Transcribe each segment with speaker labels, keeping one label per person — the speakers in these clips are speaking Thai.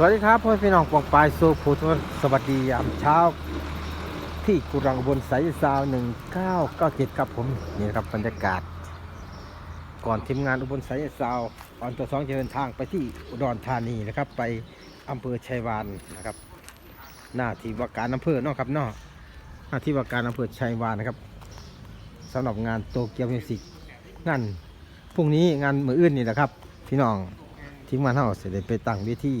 Speaker 1: สวัสดีครับพ่อพี่น้องปองปลายสู่ผู้ทุนสวัสดียามเช้า ที่กุรังอุบนสายซาวหนึ่งเก้าเก้าเจ็ดครับผมนี่นะครับบรรยากาศ ก่อนทีมงานอุบลสายซาวออนตัวสองจะเดินทางไปที่อุดรธานีนะครับ ไปอำเภอชัยวานนะครับ หน้าที่ว่าการอำเภอเนาะครับเนาะหน้าที่ว่าการอำเภอชัยวานนะครับสำหรับงานโตเกียวมิวสิกงานพรุ่งนี้งานมืออื่นนี่แหละครับ พี่น้องทีมงานเราเสร็จไปตั้งเวที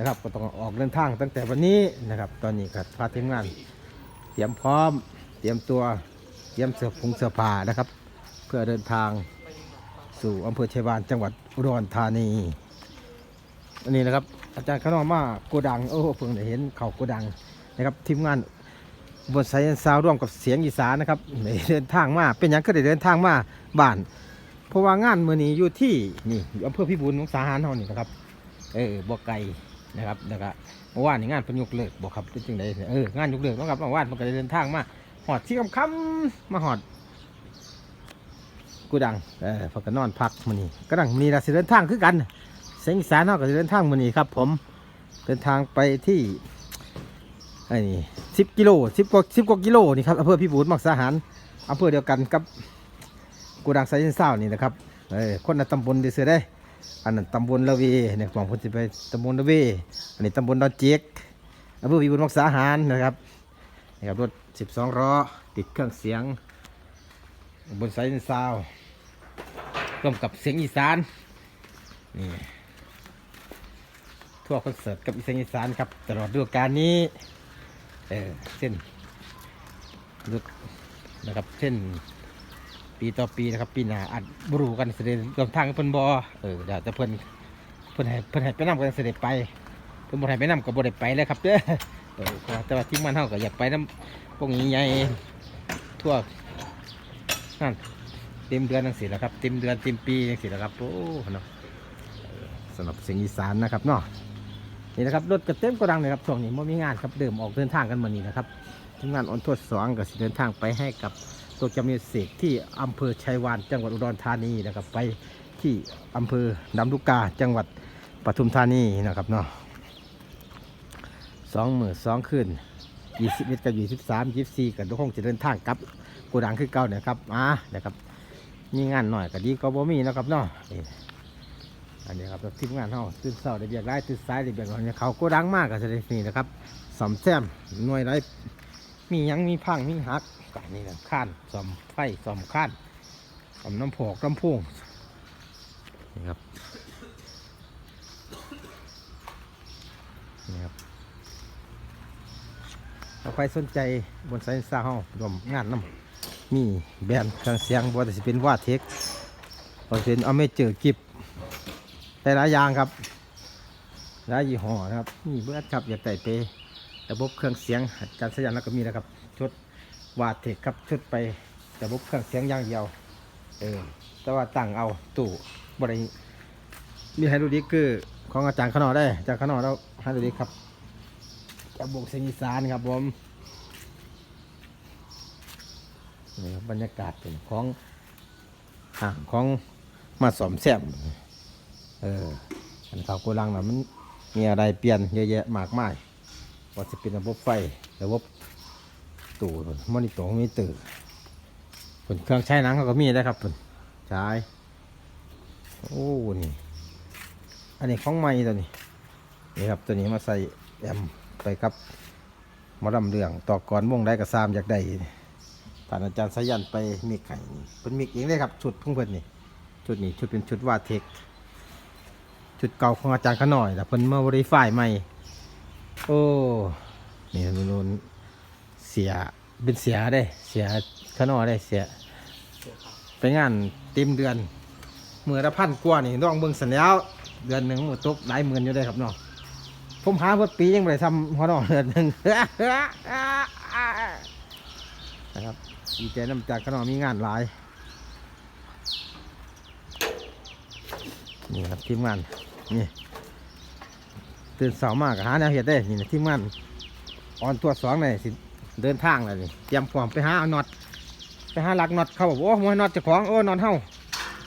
Speaker 1: นะครับ ก็ต้องออกเดินทางตั้งแต่วันนี้นะครับ ตอนนี้ก็พาทีมงาน เตรียมพร้อม เตรียมตัว เตรียมเสื้อผงเสื้อผ้านะครับ เพื่อเดินทางสู่อำเภอชัยวานจังหวัดอุดรธานีอันนี้นะครับ อาจารย์ขนอมมาโกดังโอ้เพิ่งได้เห็นเขาโกดังนะครับทีมงานบนไซเอนซาวร่วมกับเสียงอีสานนะครับได้เดินทางมาเป็นหยังก็ได้เดินทางมาบ้าน เพราะว่างานมือนี้อยู่ที่นี่อยู่อำเภอพิบูลของสาหารเฮานี่นะครับ เออบ่ไกล นะครับแล้วก็เมื่อวานนี่งานเพิ่นยกเลิกบ่ครับเป็นจังไดเอองานยกเลิกเนาะครับเมื่อวานมันก็ได้เดินทางมาหอดที่คำคำมาหอดกูดังเออเพอก็นอนพักมื้อนี้ก็ดังมื้อนี้ล่ะสิเดินทางคือกันเสียงสานเฮาก็สิเดินทางมื้อนี้ครับ ผมเดินทางไปที่ไอ้นี่10กิโล10กว่า10กว่ากิโลนี่ครับอำเภอพิบูลมักสาหารอำเภอเดียวกันกับกูดังไซเซนซ่านี่นะครับเออคนละตำบลเด้อเสือได้ อันนั้นตำบลละเวเนี่ยของผมจะไปตำบลละเวอันนี้ตำบลดอนเจ๊กอำเภอวิบูลย์มักษาหารนะครับนี่ครับรถ 12ล้อติดเครื่องเสียง บนสายซาวร่วมกับเสียงอีสานนี่ทั่วคอนเสิร์ตกับเสียงอีสานครับตลอดฤดูกาลนี้เออเส้นรถนะครับเส้น ปีต่อปีนะครับปีหน้าอาจบรูกันเสด็จรวมทางเพิ่นบอเออเดี๋ยวแต่เพิ่นเพิ่นให้เพิ่นให้ไปนำกันเสด็จไปเพิ่นบ่ให้ไปนำก็บ่ได้ไปเลยครับเด้อเออแต่ว่าที่มันเฮาก็อยากไปนำพวกนี้ใหญ่ทั่วนั่นเต็มเดือนจังซี่แหละครับเต็มเดือนเต็มปีจังซี่แหละครับโอ้เนาะสำหรับเสียงอีสานนะครับเนาะนี่นะครับรถก็เต็มกระดังเลยครับช่วงนี้บ่มีงานครับเดิมออกเดินทางกันมื้อนี้นะครับทีมงานออนทัวร์สองก็สิเดินทางไปให้กับ ตัวจำเนียเสกที่อำเภอชัยวานจังหวัดอุดรธานีนะครับ ไปที่อำเภอดำลูกกาจังหวัดปทุมธานีนะครับเนาะสองหมื่นสองคืนยี่สิบเอ็ดกับยี่สิบสามยี่สิบสี่กับทุกคงจะเดินทางกลับกูดังคือเก่าเนี่ยครับอ่านะครับมีงานหน่อยก็ดีก็บ่มีนะครับเนาะอันนี้ครับทีมงานเฮาตื่นเช้าได้เบียกไร้ตื่นสายได้เบียกอะไรเขากูดังมากก็จะได้นี่นะครับสอมแซมหน่วยไรมียังมีพังมีหัก กันนี่นะข้านซ่อมไฟซ่อมข้านซ่อมน้ำผอกน้ำพุ่งนี่ครับนี่ครับถ้าใครสนใจบนไซน์ซาห้องรวมงานน้ำมีแบรนด์เครื่องเสียงบอจะเป็นว่าเทคบอจะเป็นอเมเจอกิฟแต่หลายอย่างครับหลายยี่ห้อนะครับมีเบิร์ดครับอยากได้ไประบบเครื่องเสียงการสยันแล้วก็มีนะครับชุด วาดเทคครับชุดไประบบเครื่องเสียงอย่างเดียว เออ แต่ว่าตั้งเอาตู้บริมีไฮโดรลิกคือของอาจารย์ขนอได้อาจารย์ขนอแล้วไฮโดรลิกครับระบบเสียงอีสานครับผมนี่ครับบรรยากาศเป็นของห่างของมาสอมแซมเอออันเขาโกลังนะมันมีอะไรเปลี่ยนเยอะแยะมากมายว่าจะเป็นระบบไฟระบบ ตู้พุ่นมอนิเตอร์มีตื่นผลเครื่องใช้หนังเขาก็มีได้ครับผลใช้โอ้นี่อันนี้ของใหม่ตัวนี้นี่ครับตัวนี้มาใส่แอมไปครับมาลำเรื่องต่อก่อนวงได้กับซามอยากได้ผ่านอาจารย์สายันไปมิกไข่เป็นมิกเองเลยครับชุดเพิ่งเพิ่นนี่ชุดนี้ชุดเป็นชุดวาเทคชุดเก่าของอาจารย์ขน่อยแต่เพิ่นมาบริฝ่ายใหม่โอ้นี่มัน เสียเป็นเสียได้เสียขนอได้เสีย ไปงานเต็มเดือนเมื่อละพันกว่านี่น้องเบิ่งสัญญาเดือนหนึ่งมือตกหลายหมื่นอยู่ได้ครับน้องผมหาเพื่อปียังไม่ได้ทำหัวน้องเดือนหนึ่งนะครับดีใจน้ำจากขนอมีงานหลายนี่ครับทีมงานนี่ตื่นเสามากหาแนวเห็ดได้นี่นะทีมงานออนตัวสองเลยสิ เดินทางเลยเตรียมพร้อมไปหาเอาน็อตไปหาหลักน็อตเขาบอกโอ้มวยน็อตจะของโอ้น็อตเฮา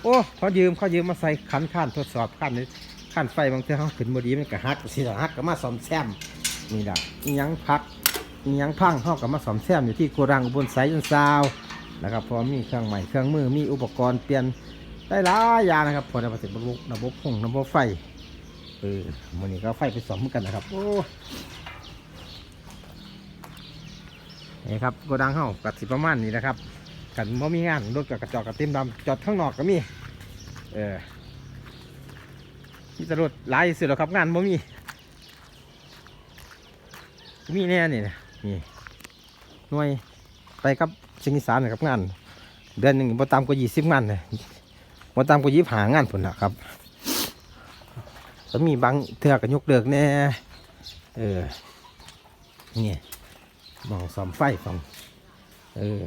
Speaker 1: โอ้เขายืมเขายืมมาใส่ขันข้านทดสอบข้นนี้ขั้นไฟบางเทื่อเขาขึ้นบดีมันก็ฮักสิฮักก็มาซ่อมแซมนี่ล่ะยังพักยังพังเขาก็มาซ่อมแซมอยู่ที่โกดังบนสายยันซาวนะครับเพราะมีเครื่องใหม่เครื่องมือมีอุปกรณ์เปลี่ยนได้หลายอย่างนะครับพอได้มาติดระบบระบบพงระบบไฟเออมันนี้ก็ไฟไปซ่อมกันนะครับโอ้ นี่ครับโกดังเขากัดสิประมาณนี้นะครับกันบ่มีงานรถกับกระจอกกับเต็มดำจอดข้างนอกก็มีเออมีตำรวจหลายสุดแล้วครับงานบ่มีมีแน่นี่นะนี่หน่วยไปกับเชิงอีสานนะครับงาน เดือนหนึ่งบ่ต่ำกว่ายี่สิบงานเลยบ่ต่ำกว่ายี่สิบหางานผลนะครับแล้วมีบางเทือกกันยกเลิกแน่เออนี่ มองสอมไฟสอมเออ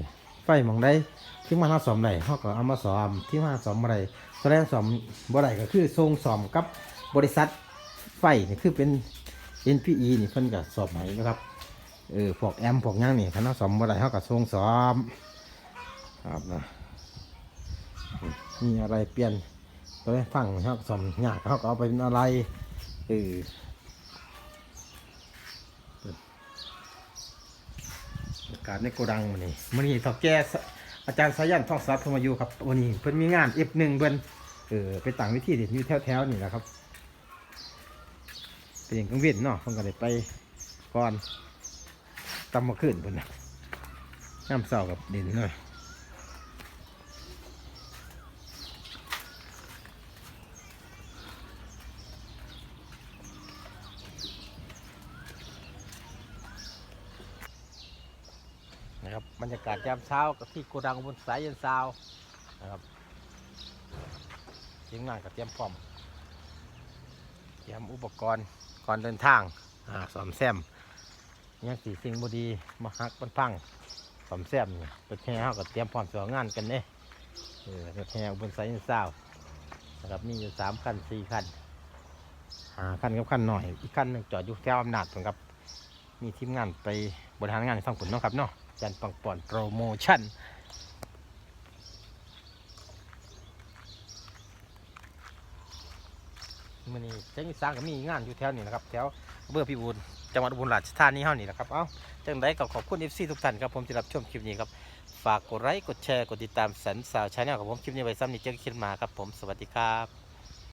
Speaker 1: ไฟมองได้ที่มาหาสอมไหนเขาก็เอามาสอมที่มาสอมอะไรตอนแรกสอมบ่ได้ก็คือทรงสอมกับบริษัทไฟนี่คือเป็น NPE นี่เพิ่นก็สอบไหมนะครับเออพวกแอมพวกยังนี่คันเราสอมบ่ได้เฮาก็ทรงสอมครับนะมีอะไรเปลี่ยนตัวแรกฟังเฮาก็สอมยากเฮาก็เอาไปเป็นอะไรเอออา กาศในโกดังมันนี้มื้อนี้ทอแก่อาจารย์สายันท่องทรัพย์เข้ามาอยู่ครับวันนี้เพิ่นมีงาน F1 เพิ่นเออไปต่างวิธีเด็ดอยู่แถวๆนี่แหละครับเป็นอย่างกังเวียนเนาะเพิ่นก็เลยไปก่อนตำมาขึ้นเพิ่นนะน้ำเศร้ากับเด่นหน่อย นะครับบรรยากาศยามเช้ากับที่โกดังบนสายยันซาวนะครับทีมงานก็เตรียมพร้อมเตรียมอุปกรณ์ก่อนเดินทางอ่าสอมแซมยังสีสิ่งบดีมาฮักมันพังสอมแซมเนี่ยเป็นแค่เขาก็เตรียมพร้อมสองงานกันเนี่ยเออเป็นแค่บนสายยันซาวนะครับมีอยู่สามคันสี่คันหาคันกับคันหน่อยอีกคันหนึ่งจอดอยู่แถวอำนาจผมครับ มีทีมงานไปบริหารงานให้ฟังผลเนาะครับเนาะ จันปังปอนโปรโมชั่นมื่อนี้เจ้าอีสานก็มีงานอยู่แถวนี้นะครับแถวเบอร์พิบูลจังหวัดอุบลราชธานีเฮานี่นะครับเอ้าจังไดก็ขอบคุณเอฟซีทุกท่านครับผมที่รับชมคลิปนี้ครับฝากกดไลค์กดแชร์กดติดตามสันสาวชาแนลของผมคลิปนี้ไว้ซ้ำนี้เจอกันคลิปมาครับผมสวัสดีครับ